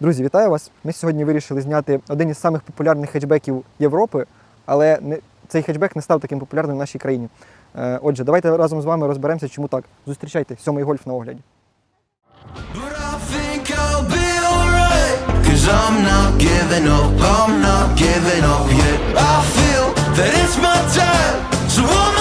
Друзі, вітаю вас! Ми сьогодні вирішили зняти один із самих популярних хетчбеків Європи, але не, цей хетчбек не став таким популярним в нашій країні. Е, Отже, давайте разом з вами розберемося, чому так. Зустрічайте сьомий гольф на огляді. But I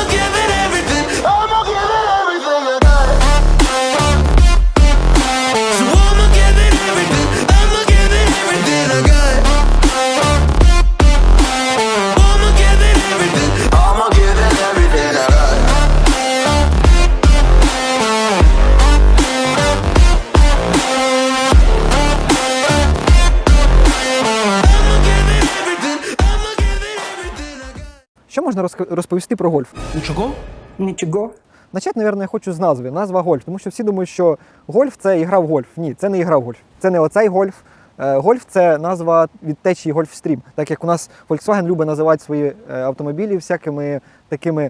можна розповісти про гольф? Нічого? Нічого. Начать, мабуть, я хочу з назви. Назва гольф, тому що всі думають, що гольф це ігра в гольф. Ні, це не ігра в гольф. Це не оцей гольф. Е, Гольф це назва від течії Гольфстрім. Так як у нас Volkswagen любить називати свої е, автомобілі всякими такими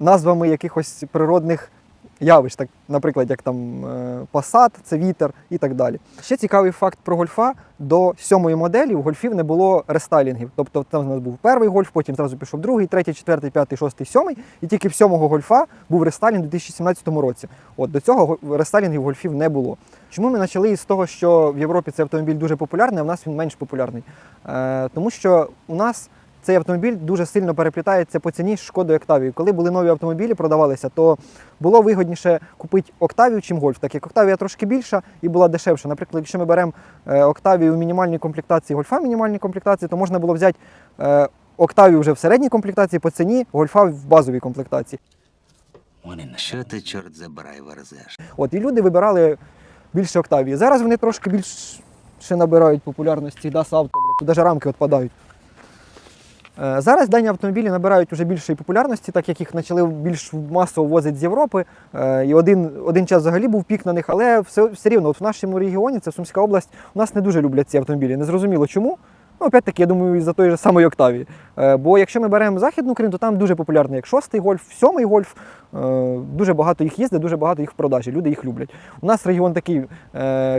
назвами якихось природних явищ, так, наприклад, як там е, Passat, це вітер і так далі. Ще цікавий факт про гольфа: до сьомої моделі у гольфів не було рестайлінгів. Тобто там у нас був перший гольф, потім зразу пішов другий, третій, четвертий, п'ятий, шостий, сьомий. І тільки в сьомого гольфа був рестайлінг у 2017 році. От до цього рестайлінгів гольфів не було. Чому ми почали із того, що в Європі цей автомобіль дуже популярний, а в нас він менш популярний? Е, тому що у нас цей автомобіль дуже сильно переплітається по ціні з шкодою Октавії. Коли були нові автомобілі, продавалися, то було вигідніше купити Октавію, чим Гольф, так як Октавія трошки більша і була дешевша. Наприклад, якщо ми беремо е, Октавію в мінімальній комплектації, Гольфа в мінімальній комплектації, то можна було взяти е, Октавію вже в середній комплектації по ціні, Гольфа в базовій комплектації. Що ти, чорт забирай, верзеш? От, і люди вибирали більше Октавії. Зараз вони трошки більше набирають популярності, да, авто, тут навіть рамки відпадають. Е, Зараз дані автомобілі набирають вже більшої популярності, так як їх почали більш масово возити з Європи. Е, І один, один час взагалі був пік на них, але все, все рівно, от в нашому регіоні, це Сумська область, у нас не дуже люблять ці автомобілі. Незрозуміло чому. Ну, опять-таки, я думаю, із-за тої ж самої Октавії. Е, Бо якщо ми беремо Західну Україну, то там дуже популярний як шостий гольф, сьомий гольф. Дуже багато їх їздить, дуже багато їх в продажі. Люди їх люблять. У нас регіон такий,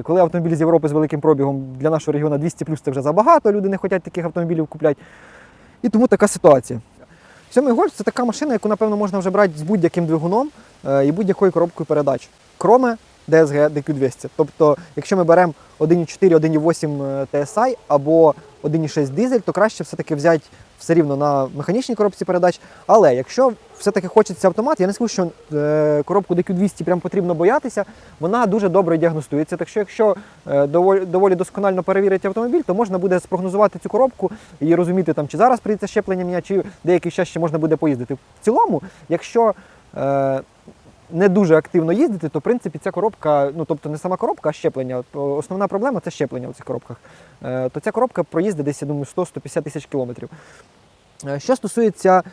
коли автомобіль з Європи з великим пробігом для нашого регіону 200 плюс це вже забагато, люди не хочуть таких автомобілів купляти. І тому така ситуація. Сьомий гольф це така машина, яку, напевно, можна вже брати з будь-яким двигуном е, і будь-якою коробкою передач. Кроме DSG DQ200. Тобто, якщо ми беремо 1.4, 1.8 TSI або 1.6 дизель, то краще все-таки взяти все рівно на механічній коробці передач. Але якщо все-таки хочеться автомат, я не скажу, що е, коробку DQ200 прям потрібно боятися, вона дуже добре діагностується. Так що, якщо е, доволі, досконально перевірити автомобіль, то можна буде спрогнозувати цю коробку і розуміти, там, чи зараз прийдеться щеплення чи деякий час ще можна буде поїздити. В цілому, якщо е, не дуже активно їздити, то в принципі ця коробка, ну тобто не сама коробка, а щеплення. Основна проблема це щеплення в цих коробках. Е, То ця коробка проїздить десь, я думаю, 100-150 тисяч кілометрів. Е, Що стосується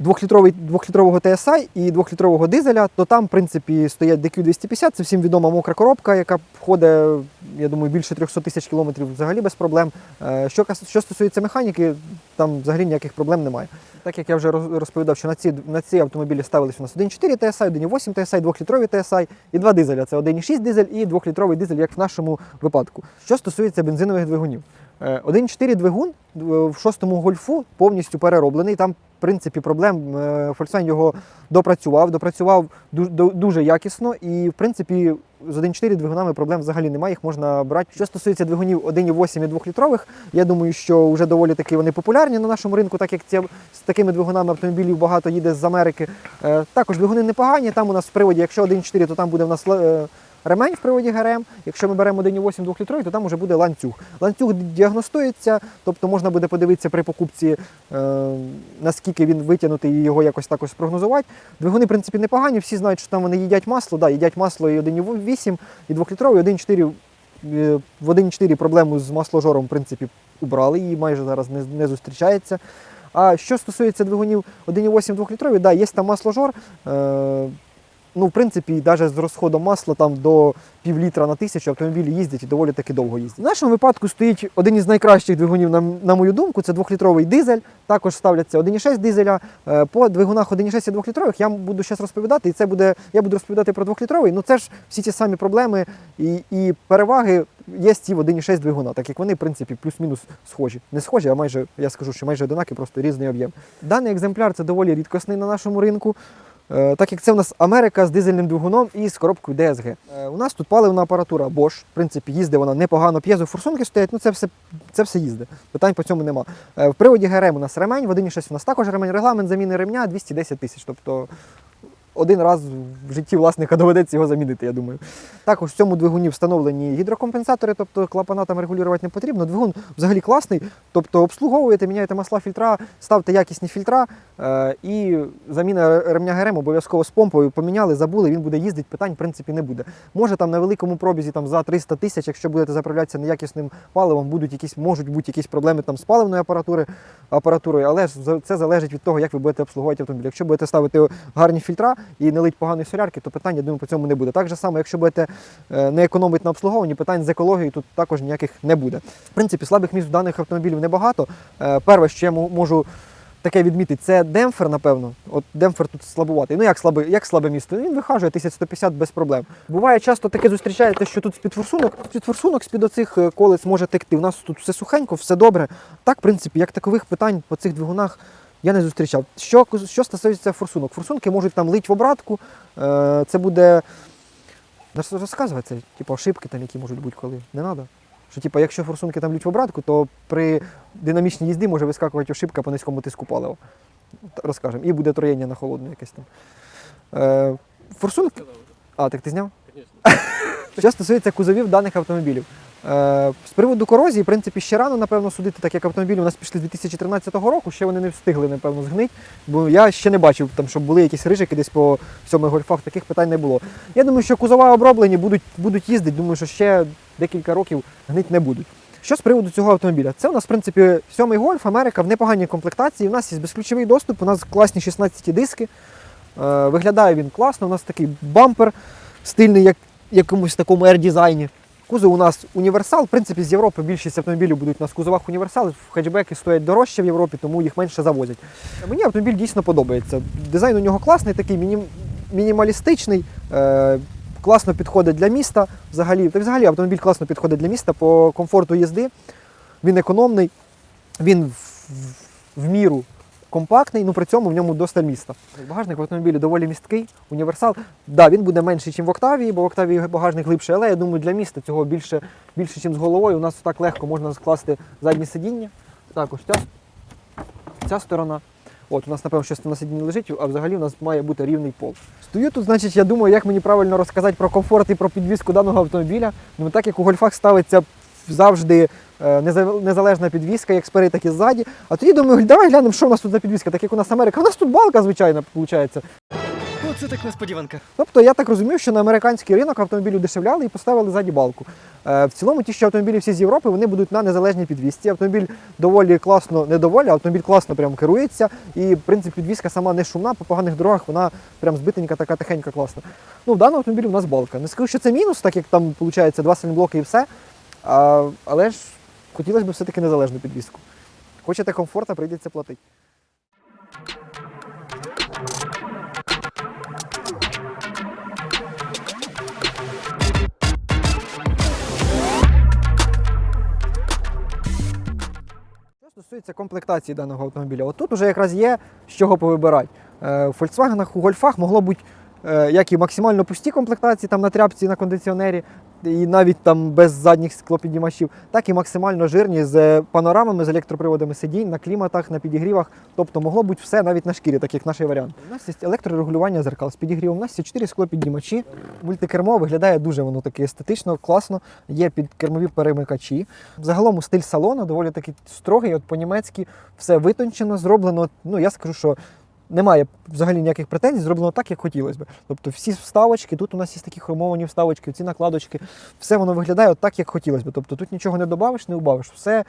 двохлітрового TSI і двохлітрового дизеля, то там, в принципі, стоять DQ250, це всім відома мокра коробка, яка входить, я думаю, більше 300 тисяч кілометрів взагалі без проблем. Е, Що, що стосується механіки, там взагалі ніяких проблем немає. Так як я вже розповідав, що на ці, на ці автомобілі ставились у нас 1.4 TSI, 1.8 TSI, 2-літрові TSI і два дизеля. Це 1.6 дизель і 2-літровий дизель, як в нашому випадку. Що стосується бензинових двигунів. Е, 1.4 двигун е, в шостому гольфу повністю перероблений. Там, в принципі, проблем е, Volkswagen його допрацював, допрацював ду- ду- дуже якісно і, в принципі, з 1.4 двигунами проблем взагалі немає, їх можна брати. Що стосується двигунів 1.8 і 2-літрових, я думаю, що вже доволі таки вони популярні на нашому ринку, так як ці, з такими двигунами автомобілів багато їде з Америки. Е, також двигуни непогані. Там у нас в приводі, якщо 1.4, то там буде в нас е, ремень в приводі ГРМ. Якщо ми беремо 1.8 2-літровий, то там вже буде ланцюг. Ланцюг діагностується, тобто можна буде подивитися при покупці, е, наскільки він витягнутий і його якось також спрогнозувати. Двигуни, в принципі, непогані. Всі знають, що там вони їдять масло. Да, їдять масло і 1.8, і 2-літровий, 1.4 е, в 1.4 проблему з масложором, в принципі, убрали, її майже зараз не, не зустрічається. А що стосується двигунів 1.8 2-літрові, да, є там масложор. Е, Ну, в принципі, навіть з розходом масла там до пів літра на тисячу автомобілі їздять і доволі таки довго їздять. В нашому випадку стоїть один із найкращих двигунів, на, на мою думку, це двохлітровий дизель. Також ставляться 1,6 дизеля. Е, По двигунах 1,6 і 2-літрових я буду зараз розповідати, і це буде, я буду розповідати про двохлітровий. Ну це ж всі ті самі проблеми і, і переваги є ці в 1,6 двигуна, так як вони, в принципі, плюс-мінус схожі. Не схожі, а майже, я скажу, що майже одинакі, просто різний об'єм. Даний екземпляр це доволі рідкісний на нашому ринку. Е, Так як це у нас Америка з дизельним двигуном і з коробкою DSG. Е, У нас тут паливна апаратура Bosch. В принципі, їздить вона непогано. П'єзо форсунки стоять, ну це все, це все їздить. Питань по цьому нема. Е, В приводі ГРМ у нас ремень, в 1.6 у нас також ремень. Регламент заміни ремня 210 тисяч. Тобто один раз в житті власника доведеться його замінити, я думаю. Також в цьому двигуні встановлені гідрокомпенсатори, тобто клапана там регулювати не потрібно. Двигун взагалі класний, тобто обслуговуєте, міняєте масла фільтра, ставте якісні фільтра е, і заміна ремня ГРМ обов'язково з помпою поміняли, забули, він буде їздити, питань в принципі не буде. Може там на великому пробізі там, за 300 тисяч, якщо будете заправлятися неякісним паливом, будуть якісь, можуть бути якісь проблеми там з паливною апаратурою, але ж це залежить від того, як ви будете обслуговувати автомобіль. Якщо будете ставити гарні фільтра і не лить поганої солярки, то питань, я думаю, по цьому не буде. Так же само, якщо будете е, не економити на обслуговуванні, питань з екологією тут також ніяких не буде. В принципі, слабих місць в даних автомобілів небагато. Е, Перше, що я можу таке відмітити, це демпфер, напевно. От демпфер тут слабуватий. Ну як слабе, як слабе місто? Він вихажує 1150 без проблем. Буває часто таке зустрічаєте, що тут з-під форсунок, з-під форсунок, з-під оцих е, колець може текти. У нас тут все сухенько, все добре. Так, в принципі, як такових питань по цих двигунах я не зустрічав. Що, що стосується форсунок? Форсунки можуть там лить в обратку. Е, Це буде. Ну, Розказувати це, типу, ошибки там, які можуть бути коли. Не треба. Що, типу, якщо форсунки там лють в обратку, то при динамічній їзді може вискакувати ошибка по низькому тиску палива. Розкажемо. І буде троєння на холодну якесь там. Е, форсунки. А, так ти зняв? Що стосується кузовів даних автомобілів. Е, з приводу корозії, в принципі, ще рано, напевно, судити, так як автомобілі у нас пішли з 2013 року, ще вони не встигли, напевно, згнити. Бо я ще не бачив, там, щоб були якісь рижики десь по сьомих гольфах, таких питань не було. Я думаю, що кузова оброблені будуть, будуть їздити, думаю, що ще декілька років гнить не будуть. Що з приводу цього автомобіля? Це у нас, в принципі, сьомий гольф, Америка в непоганій комплектації. У нас є безключовий доступ, у нас класні 16 диски. Е, виглядає він класно, у нас такий бампер стильний, як якомусь такому R-дизайні. Кузов у нас універсал. В принципі, з Європи більшість автомобілів будуть у нас кузовах універсал. Хетчбеки стоять дорожче в Європі, тому їх менше завозять. Мені автомобіль дійсно подобається. Дизайн у нього класний, такий мінім... мінімалістичний. Е... Класно підходить для міста взагалі. Та взагалі автомобіль класно підходить для міста по комфорту їзди. Він економний, він в, в, в міру компактний, ну при цьому в ньому досталь міста. Багажник в автомобілі доволі місткий, універсал. Да, він буде менший, ніж в Октавії, бо в Октавії багажник глибший, але я думаю, для міста цього більше, більше ніж з головою. У нас так легко можна скласти заднє сидіння. Також ця, ця сторона. От, у нас, напевно, щось на сидінні лежить, а взагалі у нас має бути рівний пол. Стою тут, значить, я думаю, як мені правильно розказати про комфорт і про підвізку даного автомобіля. Ну, так як у гольфах ставиться завжди е, незалежна підвізка, як спереду, так і ззаді. А тоді думаю, давай глянемо, що у нас тут за підвізка, так як у нас Америка. У нас тут балка, звичайно, виходить. Оце так несподіванка. Тобто я так розумів, що на американський ринок автомобілів дешевляли і поставили ззаді балку. Е, в цілому, ті, що автомобілі всі з Європи, вони будуть на незалежній підвісці. Автомобіль доволі класно, не доволі, автомобіль класно прям керується. І, в принципі, підвізка сама не шумна, по поганих дорогах вона прям збитенька, така тихенька, класна. Ну, в даному автомобілі у нас балка. Не скажу, що це мінус, так як там виходить два сайлентблоки і все. А, але ж хотілося б все-таки незалежну підвіску. Хочете комфорта, прийдеться платити. Стосується комплектації даного автомобіля, от тут вже якраз є з чого повибирати. Е, В Volkswagen, у гольфах могло бути е, як і максимально пусті комплектації там на тряпці, на кондиціонері, і навіть там без задніх склопіднімачів, так і максимально жирні з панорамами, з електроприводами сидінь, на кліматах, на підігрівах. Тобто могло бути все навіть на шкірі, так як наш варіант. У нас є електрорегулювання зеркал з підігрівом. У нас є 4 склопіднімачі. Мультикермо виглядає дуже воно таке естетично, класно. Є підкермові перемикачі. Загалом стиль салону доволі таки строгий, от по-німецьки все витончено, зроблено. Ну я скажу, що немає взагалі ніяких претензій, зроблено так, як хотілося б. Тобто всі вставочки, тут у нас є такі хромовані вставочки, ці накладочки, все воно виглядає так, як хотілося б. Тобто тут нічого не додавиш, не убавиш. Все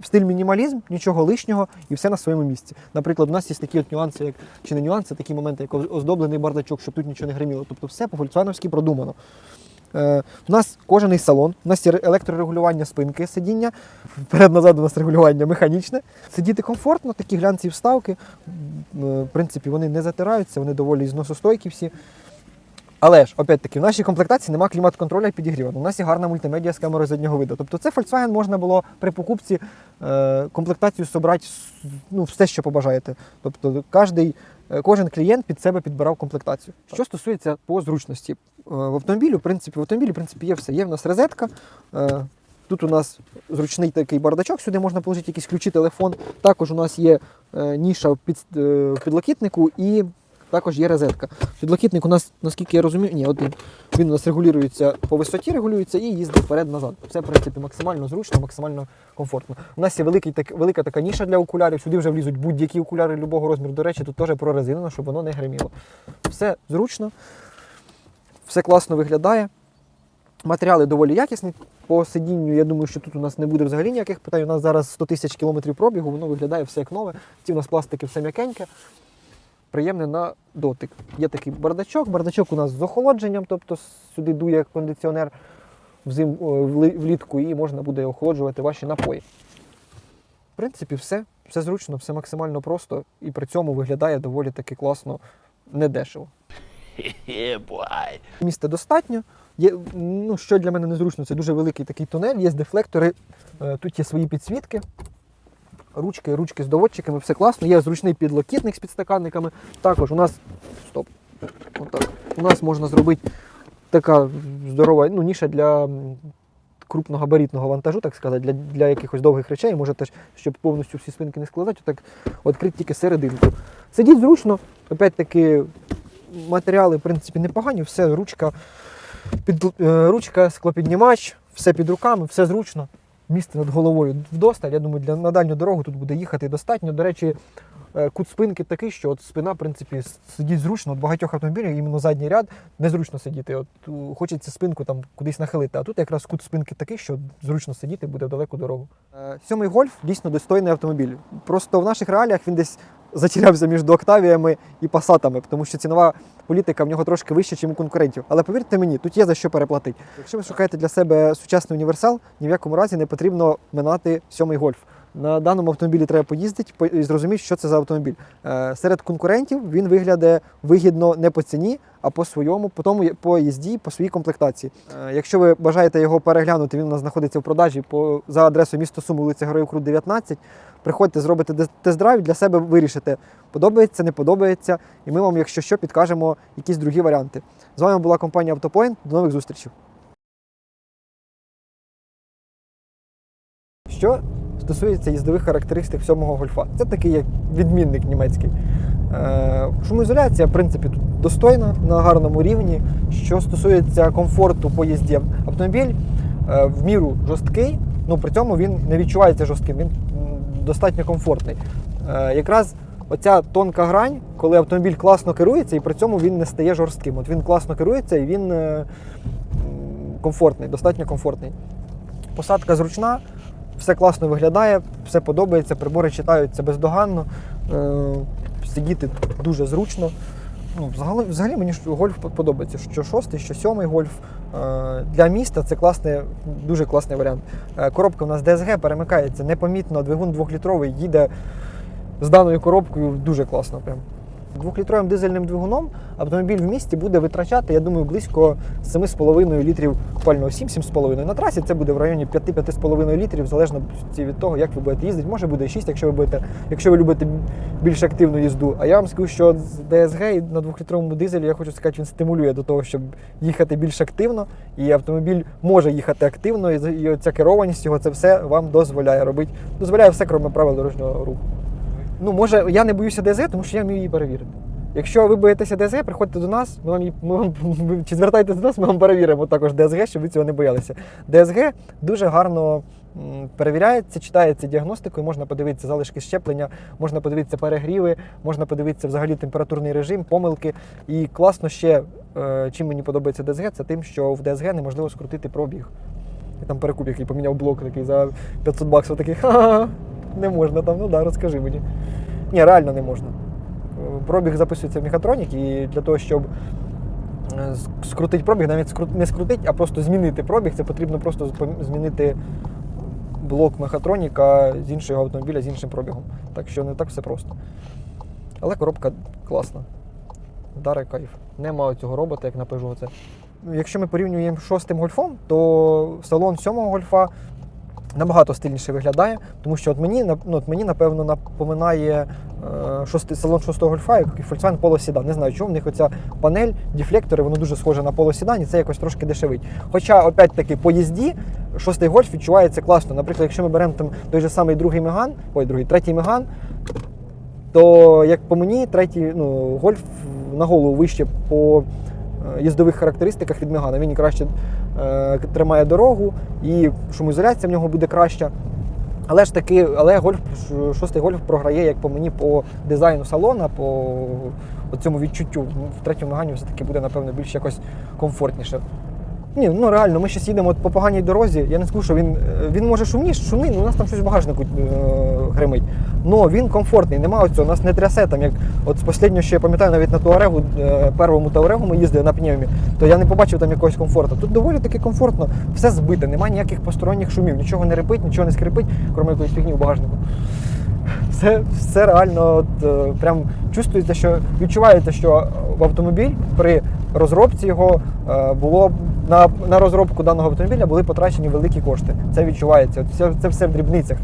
в стиль мінімалізм, нічого лишнього і все на своєму місці. Наприклад, у нас є такі от нюанси, як чи не нюанси, такі моменти, як оздоблений бардачок, щоб тут нічого не гриміло. Тобто все по фольксвагеновськи продумано. Е, у нас кожаний салон, у нас є електрорегулювання спинки сидіння, вперед-назад у нас регулювання механічне. Сидіти комфортно, такі глянці вставки. Е, В принципі, вони не затираються, вони доволі зносостойкі всі. Але ж, опять-таки, в нашій комплектації немає клімат-контроля і підігріву. У нас є гарна мультимедіа з камерою заднього виду. Тобто це Volkswagen можна було при покупці е, комплектацію собрати ну, все, що побажаєте. Тобто е, кожен клієнт під себе підбирав комплектацію. Що стосується по зручності, е, в автомобілі, в принципі, в автомобілі в принципі, є все. Є в нас розетка. Е, Тут у нас зручний такий бардачок, сюди можна положити якісь ключі, телефон. Також у нас є е, ніша під, е, в підлокітнику і також є розетка. Підлокітник у нас, наскільки я розумію, ні, один. Він у нас регулюється по висоті, регулюється і їздить вперед-назад. Все, в принципі, максимально зручно, максимально комфортно. У нас є великий, так, велика така ніша для окулярів. Сюди вже влізуть будь-які окуляри любого розміру. До речі, тут теж прорезинено, щоб воно не гриміло. Все зручно, все класно виглядає. Матеріали доволі якісні. По сидінню, я думаю, що тут у нас не буде взагалі ніяких питань. У нас зараз 100 тисяч кілометрів пробігу, воно виглядає все як нове. Ті у нас пластики все м'якеньке, приємне на дотик. Є такий бардачок. Бардачок у нас з охолодженням, тобто сюди дує кондиціонер взим, влітку і можна буде охолоджувати ваші напої. В принципі, все, все зручно, все максимально просто і при цьому виглядає доволі таки класно, недешево. Місця достатньо. Є, ну, що для мене незручно, це дуже великий такий тунель, є дефлектори, е, тут є свої підсвітки, ручки, ручки з доводчиками, все класно. Є зручний підлокітник з підстаканниками. Також у нас. Стоп. Отак. У нас можна зробити така здорова ну, ніша для крупногабаритного вантажу, так сказати, для, для якихось довгих речей. Можете, ж, щоб повністю всі спинки не складати, так відкрити тільки серединку. Сидіть зручно, опять-таки матеріали, в принципі, непогані, все, ручка, під, е, ручка, склопіднімач, все під руками, все зручно. Місце над головою вдосталь. Я думаю, для, на дальню дорогу тут буде їхати достатньо. До речі, е, кут спинки такий, що от спина, в принципі, сидіть зручно. От багатьох автомобілів, іменно задній ряд, незручно сидіти. От хочеться спинку там кудись нахилити. А тут якраз кут спинки такий, що зручно сидіти буде в далеку дорогу. Е, Сьомий гольф дійсно достойний автомобіль. Просто в наших реаліях він десь затерявся між октавіями і пасатами, тому що цінова політика в нього трошки вища, ніж у конкурентів. Але повірте мені, тут є за що переплатити. Якщо ви шукаєте для себе сучасний універсал, ні в якому разі не потрібно минати сьомий гольф. На даному автомобілі треба поїздити по- і зрозуміти, що це за автомобіль. Е, серед конкурентів він виглядає вигідно не по ціні, а по своєму, по тому по їзді, по своїй комплектації. Е, якщо ви бажаєте його переглянути, він у нас знаходиться в продажі по за адресою місто Сум, вулиця Героїв Крут, 19. Приходьте, зробите тест-драйв, для себе вирішите, подобається, не подобається, і ми вам, якщо що, підкажемо якісь другі варіанти. З вами була компанія Автопоінт. До нових зустрічей. Що стосується їздових характеристик сьомого гольфа, це такий як відмінник німецький. Е, Шумоізоляція, в принципі, тут достойна на гарному рівні. Що стосується комфорту по їзді, автомобіль е, в міру жорсткий, ну при цьому він не відчувається жорстким, він достатньо комфортний. Е, Якраз оця тонка грань, коли автомобіль класно керується, і при цьому він не стає жорстким. От він класно керується і він комфортний, достатньо комфортний. Посадка зручна, все класно виглядає, все подобається, прибори читаються бездоганно, е, сидіти дуже зручно. Ну, взагалі, взагалі мені гольф подобається, що шостий, що сьомий гольф. Е, Для міста це класний, дуже класний варіант. Е, Коробка у нас DSG перемикається непомітно, двигун двохлітровий їде з даною коробкою дуже класно. Прям. Двохлітровим дизельним двигуном автомобіль в місті буде витрачати, я думаю, близько 7,5 літрів купального 7-7,5. На трасі це буде в районі 5-5,5 літрів, залежно від того, як ви будете їздити. Може буде 6, якщо ви будете, якщо ви любите більш активну їзду. А я вам скажу, що DSG на двохлітровому дизелі я хочу сказати, він стимулює до того, щоб їхати більш активно, і автомобіль може їхати активно, і ця керованість його це все вам дозволяє робити. Дозволяє все, крім правил дорожнього руху. Ну, може, я не боюся ДЗ, тому що я вмію її перевірити. Якщо ви боїтеся ДЗ, приходьте до нас, ми вам, ми вам чи звертайтеся до нас, ми вам перевіримо також ДСГ, щоб ви цього не боялися. ДСГ дуже гарно перевіряється, читається діагностикою, можна подивитися залишки щеплення, можна подивитися перегріви, можна подивитися взагалі температурний режим, помилки. І класно ще, е, чим мені подобається ДСГ, це тим, що в ДСГ неможливо скрутити пробіг. І там перекуп, який поміняв блок такий за 500 баксів, такий ха не можна там, ну да, розкажи мені. Ні, реально не можна. Пробіг записується в мехатронік, і для того, щоб е, скрутити пробіг, навіть не скрутити, а просто змінити пробіг, це потрібно просто змінити блок мехатроніка з іншого автомобіля з іншим пробігом. Так що не так все просто. Але коробка класна. Даре кайф. Нема цього робота, як на Peugeot. Це. Ну, Якщо ми порівнюємо шостим гольфом, то салон сьомого гольфа набагато стильніше виглядає, тому що от мені, ну, от мені напевно, напоминає е, шостий, салон шостого гольфа, як і Volkswagen Polo Sedan. Не знаю, чому в них оця панель, дефлектори, воно дуже схоже на Polo Sedan, і це якось трошки дешевить. Хоча, опять-таки, по їзді шостий гольф відчувається класно. Наприклад, якщо ми беремо там той же самий другий Меган, ой, другий, третій Меган, то як по мені, третій ну, гольф на голову вище по їздових характеристиках від Мегана. Він краще е, тримає дорогу, і шумоізоляція в нього буде краща. Але ж таки, але гольф, шостий гольф програє, як по мені, по дизайну салона, по цьому відчуттю. В третьому Мегані все-таки буде, напевно, більш якось комфортніше. Ні, ну реально, ми зараз їдемо по поганій дорозі. Я не скажу, що він, е, він може шумніше, шумний, ну у нас там щось в багажнику е, гримить. Но він комфортний, нема оцього, нас не трясе там, як от з що я пам'ятаю, навіть на Туарегу, е, первому Туарегу ми їздили на пневмі, то я не побачив там якогось комфорту. Тут доволі таки комфортно, все збите, немає ніяких посторонніх шумів, нічого не рипить, нічого не скрипить, крім якоїсь фігні в багажнику. Все, все реально от, прям чувствується, що відчуваєте, що автомобіль при розробці його було на, на розробку даного автомобіля були потрачені великі кошти. Це відчувається. От це, це все в дрібницях.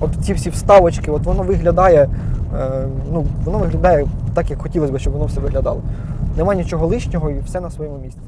От ці всі вставочки, от воно виглядає, е, ну, воно виглядає так, як хотілося б, щоб воно все виглядало. Нема нічого лишнього і все на своєму місці.